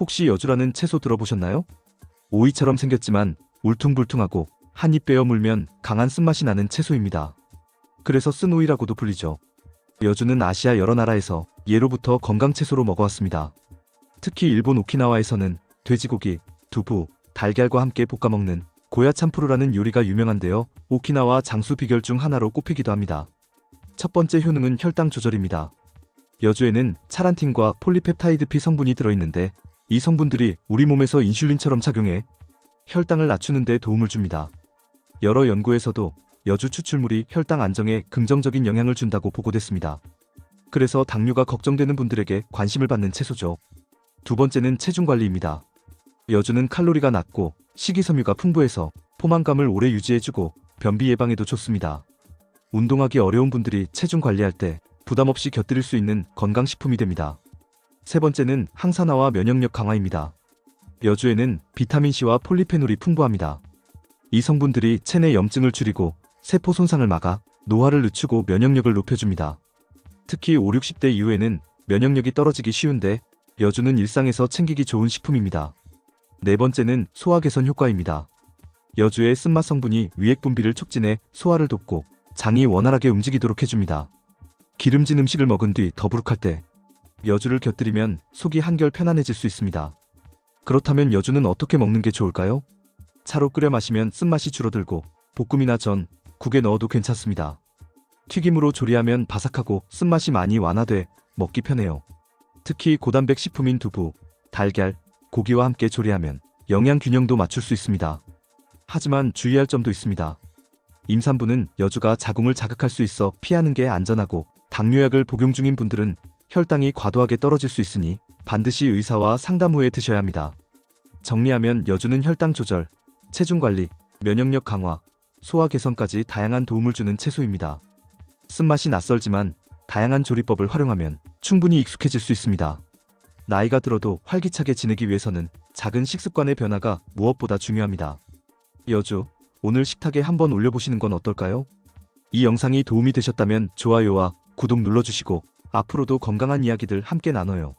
혹시 여주라는 채소 들어보셨나요? 오이처럼 생겼지만 울퉁불퉁하고 한 입 베어 물면 강한 쓴맛이 나는 채소입니다. 그래서 쓴오이라고도 불리죠. 여주는 아시아 여러 나라에서 예로부터 건강 채소로 먹어왔습니다. 특히 일본 오키나와에서는 돼지고기, 두부, 달걀과 함께 볶아 먹는 고야 참프루라는 요리가 유명한데요. 오키나와 장수 비결 중 하나로 꼽히기도 합니다. 첫 번째 효능은 혈당 조절입니다. 여주에는 차란틴과 폴리펩타이드피 성분이 들어있는데 이 성분들이 우리 몸에서 인슐린처럼 작용해 혈당을 낮추는 데 도움을 줍니다. 여러 연구에서도 여주 추출물이 혈당 안정에 긍정적인 영향을 준다고 보고됐습니다. 그래서 당뇨가 걱정되는 분들에게 관심을 받는 채소죠. 두 번째는 체중 관리입니다. 여주는 칼로리가 낮고 식이섬유가 풍부해서 포만감을 오래 유지해주고 변비 예방에도 좋습니다. 운동하기 어려운 분들이 체중 관리할 때 부담 없이 곁들일 수 있는 건강식품이 됩니다. 세 번째는 항산화와 면역력 강화입니다. 여주에는 비타민C와 폴리페놀이 풍부합니다. 이 성분들이 체내 염증을 줄이고 세포 손상을 막아 노화를 늦추고 면역력을 높여줍니다. 특히 5, 60대 이후에는 면역력이 떨어지기 쉬운데 여주는 일상에서 챙기기 좋은 식품입니다. 네 번째는 소화 개선 효과입니다. 여주의 쓴맛 성분이 위액 분비를 촉진해 소화를 돕고 장이 원활하게 움직이도록 해줍니다. 기름진 음식을 먹은 뒤 더부룩할 때 여주를 곁들이면 속이 한결 편안해질 수 있습니다. 그렇다면 여주는 어떻게 먹는 게 좋을까요? 차로 끓여 마시면 쓴맛이 줄어들고 볶음이나 전, 국에 넣어도 괜찮습니다. 튀김으로 조리하면 바삭하고 쓴맛이 많이 완화돼 먹기 편해요. 특히 고단백 식품인 두부, 달걀, 고기와 함께 조리하면 영양 균형도 맞출 수 있습니다. 하지만 주의할 점도 있습니다. 임산부는 여주가 자궁을 자극할 수 있어 피하는 게 안전하고 당뇨약을 복용 중인 분들은 혈당이 과도하게 떨어질 수 있으니 반드시 의사와 상담 후에 드셔야 합니다. 정리하면 여주는 혈당 조절, 체중 관리, 면역력 강화, 소화 개선까지 다양한 도움을 주는 채소입니다. 쓴맛이 낯설지만 다양한 조리법을 활용하면 충분히 익숙해질 수 있습니다. 나이가 들어도 활기차게 지내기 위해서는 작은 식습관의 변화가 무엇보다 중요합니다. 여주, 오늘 식탁에 한번 올려보시는 건 어떨까요? 이 영상이 도움이 되셨다면 좋아요와 구독 눌러주시고 앞으로도 건강한 이야기들 함께 나눠요.